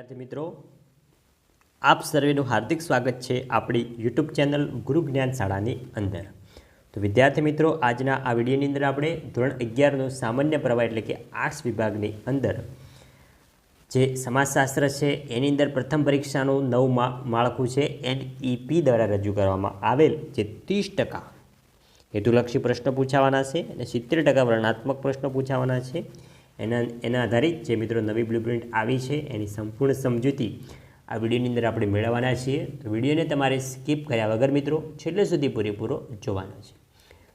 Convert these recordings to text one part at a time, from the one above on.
વિદ્યાર્થી મિત્રો, આપ સર્વેનું હાર્દિક સ્વાગત છે આપણી યુટ્યુબ ચેનલ ગુરુ જ્ઞાન શાળાની અંદર. તો વિદ્યાર્થી મિત્રો, આજના આ વિડીયોની અંદર આપણે ધોરણ અગિયારનું સામાન્ય પ્રવાહ એટલે કે આર્ટ્સ વિભાગની અંદર જે સમાજશાસ્ત્ર છે, એની અંદર પ્રથમ પરીક્ષાનું નવ માળખું છે, એનઈપી દ્વારા રજૂ કરવામાં આવેલ જે ત્રીસ ટકા હેતુલક્ષી પ્રશ્નો પૂછાવાના છે અને સિત્તેર ટકા વર્ણનાત્મક પ્રશ્નો પૂછાવાના છે. એના એના આધારિત જે મિત્રો નવી બ્લુપ્રિન્ટ આવી છે, એની સંપૂર્ણ સમજૂતી આ વિડીયોની અંદર આપણે મેળવવાના છીએ. તો વિડીયોને તમારે સ્કીપ કર્યા વગર મિત્રો છેલ્લે સુધી પૂરેપૂરો જોવાનો છે.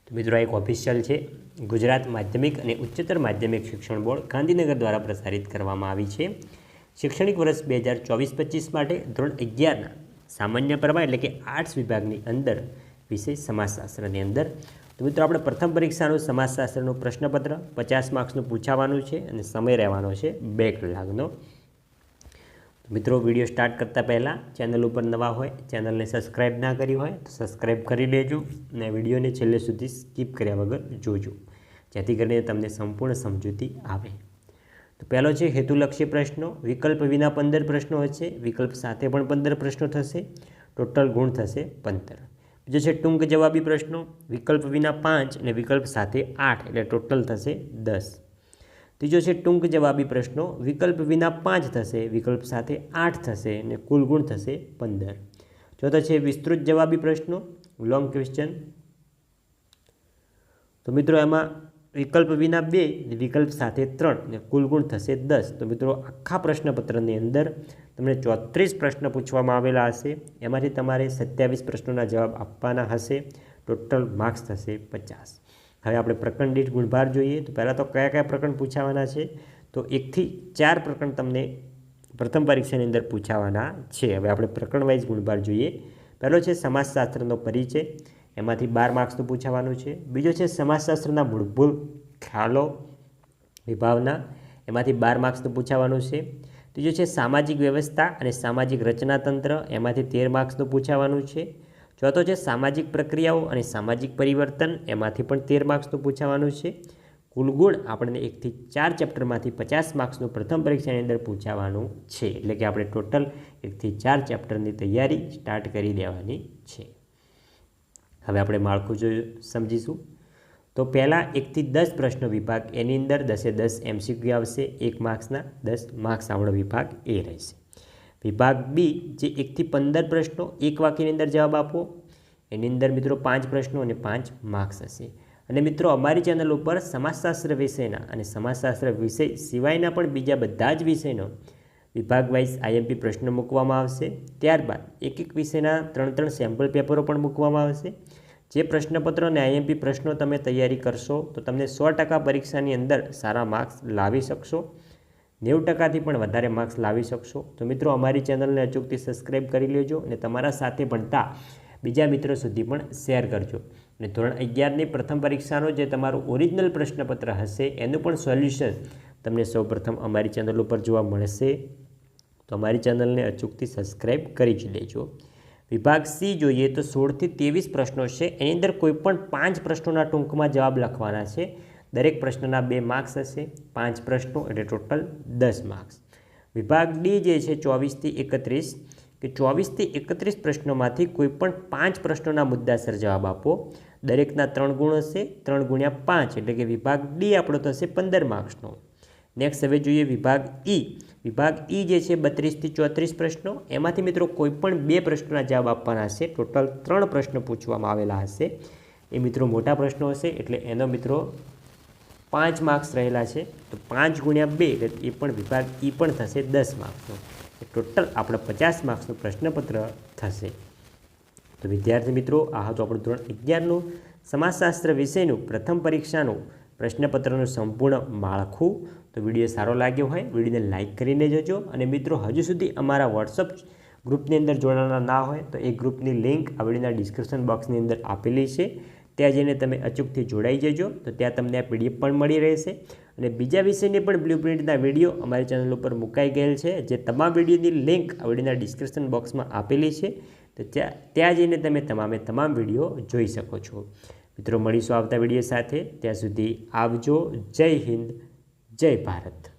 તો મિત્રો એક ઓફિશિયલ છે. ગુજરાત માધ્યમિક અને ઉચ્ચતર માધ્યમિક શિક્ષણ બોર્ડ ગાંધીનગર દ્વારા પ્રસારિત કરવામાં આવી છે. શૈક્ષણિક વર્ષ બે હજાર ચોવીસ પચીસ માટે ધોરણ અગિયારના સામાન્ય પ્રવાહ એટલે કે આર્ટ્સ વિભાગની અંદર વિષય સમાજશાસ્ત્રની અંદર તો મિત્રો, આપણે પ્રથમ પરીક્ષાનું સમાજશાસ્ત્રનું પ્રશ્નપત્ર પચાસ માર્ક્સનું પૂછાવાનું છે અને સમય રહેવાનો છે બે કલાકનો. મિત્રો, વીડિયો સ્ટાર્ટ કરતાં પહેલાં ચેનલ ઉપર નવા હોય, ચેનલને સબસ્ક્રાઈબ ના કરી હોય, તો સબસ્ક્રાઈબ કરી લેજો અને વિડીયોને છેલ્લે સુધી સ્કીપ કર્યા વગર જોજો, જેથી કરીને તમને સંપૂર્ણ સમજૂતી આવે. તો પહેલો છે, હેતુલક્ષી પ્રશ્નો. વિકલ્પ વિના પંદર પ્રશ્નો હશે વિકલ્પ સાથે પણ પંદર પ્રશ્નો થશે. ટોટલ ગુણ થશે પંદર. બીજો છે ટૂંક જવાબી પ્રશ્નો, વિકલ્પ વિના પાંચ અને વિકલ્પ સાથે આઠ, એટલે ટોટલ થશે દસ. ત્રીજો છે ટૂંક જવાબી પ્રશ્નો, વિકલ્પ વિના પાંચ થશે, વિકલ્પ સાથે આઠ થશે અને કુલ ગુણ થશે પંદર. ચોથો છે વિસ્તૃત જવાબી પ્રશ્નો લોંગ ક્વેશ્ચન તો મિત્રો, એમાં વિકલ્પ વિના બે વિકલ્પ સાથે ત્રણ અને કુલ ગુણ થશે દસ. તો મિત્રો, આખા પ્રશ્નપત્રની અંદર તમને ચોત્રીસ પ્રશ્ન પૂછવામાં આવેલા હશે. એમાંથી તમારે સત્યાવીસ પ્રશ્નોના જવાબ આપવાના હશે. ટોટલ માર્ક્સ થશે પચાસ. હવે આપણે પ્રકરણ દીઠ ગુણભાર જોઈએ. તો પહેલાં તો કયા કયા પ્રકરણ પૂછાવાના છે? તો એકથી ચાર પ્રકરણ તમને પ્રથમ પરીક્ષાની અંદર પૂછાવાના છે. હવે આપણે પ્રકરણ વાઇઝ ગુણભાર જોઈએ. પહેલો છે સમાજશાસ્ત્રનો પરિચય. એમાંથી બાર માર્ક્સનું પૂછાવાનું છે. બીજો છે સમાજશાસ્ત્રના મૂળભૂત ખ્યાલો, વિભાવના, એમાંથી બાર માર્ક્સનું પૂછાવાનું છે. ત્રીજો છે સામાજિક વ્યવસ્થા અને સામાજિક રચનાતંત્ર, એમાંથી તેર માર્ક્સનું પૂછાવાનું છે. ચોથો છે સામાજિક પ્રક્રિયાઓ અને સામાજિક પરિવર્તન, એમાંથી પણ તેર માર્ક્સનું પૂછાવાનું છે. કુલ ગુણ આપણને એકથી ચાર ચેપ્ટરમાંથી પચાસ માર્ક્સનું પ્રથમ પરીક્ષાની અંદર પૂછાવાનું છે. એટલે કે આપણે ટોટલ એકથી ચાર ચેપ્ટરની તૈયારી સ્ટાર્ટ કરી દેવાની છે. હવે આપણે માળખું જો સમજીશું. તો પહેલાં એકથી દસ પ્રશ્નો વિભાગ, એની અંદર દસે દસ એમસીક્યુ આવશે, એક માર્ક્સના દસ માર્ક્સ આપણો વિભાગ એ રહેશે. વિભાગ બી, જે એકથી પંદર પ્રશ્નો એક વાક્યની અંદર જવાબ આપો. એની અંદર મિત્રો પાંચ પ્રશ્નો અને પાંચ માર્ક્સ હશે. અને મિત્રો અમારી ચેનલ ઉપર સમાજશાસ્ત્ર વિષયના અને સમાજશાસ્ત્ર વિષય સિવાયના પણ બીજા બધા જ વિષયનો વિભાગ વાઇઝ આઈએમપી પ્રશ્નો મૂકવામાં આવશે. ત્યારબાદ એક એક વિષયના ત્રણ ત્રણ સેમ્પલ પેપરો પણ મૂકવામાં આવશે. જે પ્રશ્નપત્રો અને આઈએમપી પ્રશ્નો તમે તૈયારી કરશો તો તમને સો ટકા પરીક્ષાની અંદર સારા માર્ક્સ લાવી શકશો. નેવું ટકાથી પણ વધારે માર્ક્સ લાવી શકશો. તો મિત્રો, અમારી ચેનલને અચૂકથી સબસ્ક્રાઈબ કરી લેજો અને તમારા સાથે ભણતા બીજા મિત્રો સુધી પણ શેર કરજો. અને ધોરણ અગિયારની પ્રથમ પરીક્ષાનો જે તમારું ઓરિજિનલ પ્રશ્નપત્ર હશે, એનું પણ સોલ્યુશન તમને સૌપ્રથમ અમારી ચેનલ ઉપર જોવા મળશે. તો અમારી ચેનલને અચૂકથી સબસ્ક્રાઈબ કરી જ લેજો વિભાગ સી જોઈએ તો સોળથી ત્રેવીસ પ્રશ્નો છે. એની અંદર કોઈપણ પાંચ પ્રશ્નોના ટૂંકમાં જવાબ લખવાના છે. દરેક પ્રશ્નના બે માર્ક્સ હશે. પાંચ પ્રશ્નો એટલે ટોટલ દસ માર્ક્સ વિભાગ ડી જે છે ચોવીસથી એકત્રીસ. કે ચોવીસથી એકત્રીસ પ્રશ્નોમાંથી કોઈપણ પાંચ પ્રશ્નોના મુદ્દાસર જવાબ આપો. દરેકના ત્રણ ગુણ હશે. ત્રણ ગુણ્યા પાંચ એટલે કે વિભાગ ડી આપણો થશે પંદર માર્ક્સનો નેક્સ્ટ હવે જોઈએ વિભાગ ઈ વિભાગ ઈ જે છે બત્રીસથી ચોત્રીસ પ્રશ્નો. એમાંથી મિત્રો કોઈપણ બે પ્રશ્નોના જવાબ આપવાના હશે. ટોટલ ત્રણ પ્રશ્નો પૂછવામાં આવેલા હશે. એ મિત્રો મોટા પ્રશ્નો હશે, એટલે એનો મિત્રો પાંચ માર્ક્સ રહેલા છે. તો પાંચ ગુણ્યા બે, એટલે એ પણ વિભાગ ઈ પણ થશે દસ માર્ક્સનો ટોટલ આપણે પચાસ માર્ક્સનું પ્રશ્નપત્ર થશે. તો વિદ્યાર્થી મિત્રો, આ હતું આપણું ધોરણ અગિયારનું. સમાજશાસ્ત્ર વિષયનું પ્રથમ પરીક્ષાનું પ્રશ્નપત્રનું સંપૂર્ણ માળખું. તો વીડિયો સારો લાગ્યો હોય, વિડીયોને લાઇક કરીને જજો અને મિત્રો, હજુ સુધી અમારા વોટ્સઅપ ગ્રુપની અંદર જોડાણા ના હોય, તો એ ગ્રુપની લિંક આ વિડીયોના ડિસ્ક્રિપ્શન બોક્સની અંદર આપેલી છે. ત્યાં જઈને તમે અચૂકથી જોડાઈ જજો, તો ત્યાં તમને આ પીડીએફ પણ મળી રહેશે. અને બીજા વિષયની પણ બ્લુ પ્રિન્ટના વીડિયો અમારી ચેનલ ઉપર મુકાઈ ગયેલ છે, જે તમામ વિડીયોની લિંક આ વિડીયોના ડિસ્ક્રિપ્શન બોક્સમાં આપેલી છે, તો ત્યાં ત્યાં જઈને તમે તમામે તમામ વીડિયો જોઈ શકો છો. મિત્રો, મળીશું આવતા વીડિયો સાથે, ત્યાં સુધી આવજો. જય હિન્દ. જય ભારત.